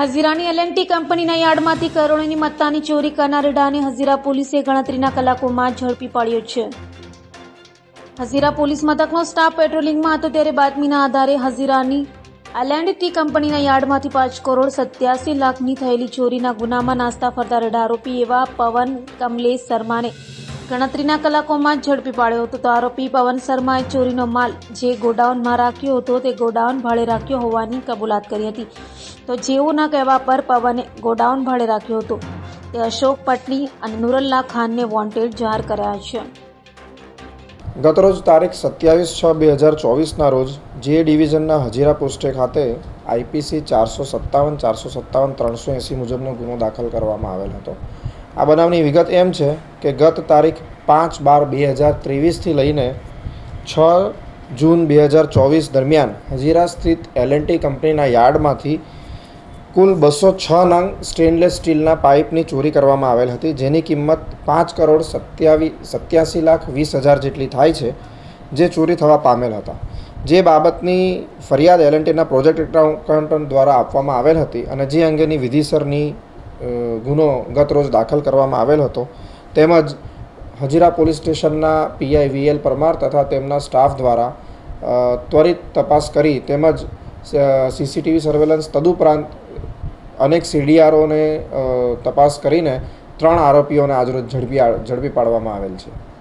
હઝીરાની L&T કંપનીના યાર્ડમાંથી કરોડોની મત્તાની ચોરી કરનાર રેડાને હઝીરા પોલીસે ગણતરીના કલાકોમાં ઝડપી પાડ્યો છે. હઝીરા પોલીસ મથકનો સ્ટાફ પેટ્રોલિંગમાં હતો ત્યારે બાતમીના આધારે હઝીરાની એલએનટી કંપનીના યાર્ડમાંથી પાંચ કરોડ સત્યાસી લાખની થયેલી ચોરીના ગુનામાં નાસ્તા ફરતા રેડા આરોપી એવા પવન, કમલેશ શર્માને ગણતરીના કલાકોમાં જ ઝડપી પાડ્યો હતો તો આરોપી પવન શર્માએ ચોરીનો માલ જે ગોડાઉનમાં રાખ્યો હતો તે ગોડાઉન ભાડે રાખ્યો હોવાની કબૂલાત કરી હતી. તો જેઓના કહેવા પર પવને ગોડાઉન ભાડે રાખ્યો હતો, તે અશોક પટની અને નુરલ્લા ખાનને વોન્ટેડ જાહેર કર્યા છે. ગતરોજ તારીખ સત્યાવીસ છ બે હજાર ચોવીસના રોજ જે ડિવિઝનના હજીરા પોસ્ટે ખાતે આઈપીસી ચારસો સત્તાવન ચારસો સત્તાવન, ત્રણસો એંસી મુજબનો ગુનો દાખલ કરવામાં આવેલ હતો. આ બનાવની વિગત એમ છે કે ગત તારીખ પાંચ બાર બે હજાર ત્રેવીસથી લઈને છ જૂન બે હજાર ચોવીસ દરમિયાન હજીરા સ્થિત એલએનટી કંપનીના યાર્ડમાંથી કુલ બસો છ નંગ સ્ટેનલેસ સ્ટીલના પાઇપની ચોરી કરવામાં આવેલ હતી, જેની કિંમત પાંચ કરોડ સત્યાવી સત્યાસી લાખ વીસ હજાર જેટલી થાય છે, જે ચોરી થવા પામેલ હતા. જે બાબતની ફરિયાદ એલએનટીના પ્રોજેક્ટ એકાઉન્ટન્ટ દ્વારા આપવામાં આવેલ હતી અને જે અંગેની વિધિસરની ગુનો ગત રોજ દાખલ કરવામાં આવેલ હતો. તેમજ હજીરા પોલીસ સ્ટેશનના પીઆઈ વીએલ પરમાર તથા તેમના સ્ટાફ દ્વારા ત્વરિત તપાસ કરી તેમજ સીસીટીવી સર્વેલન્સ તદુપરાંત અનેક સીડીઆરઓને તપાસ કરીને ત્રણ આરોપીઓને આજરોજ ઝડપી ઝડપી પાડવામાં આવેલ છે.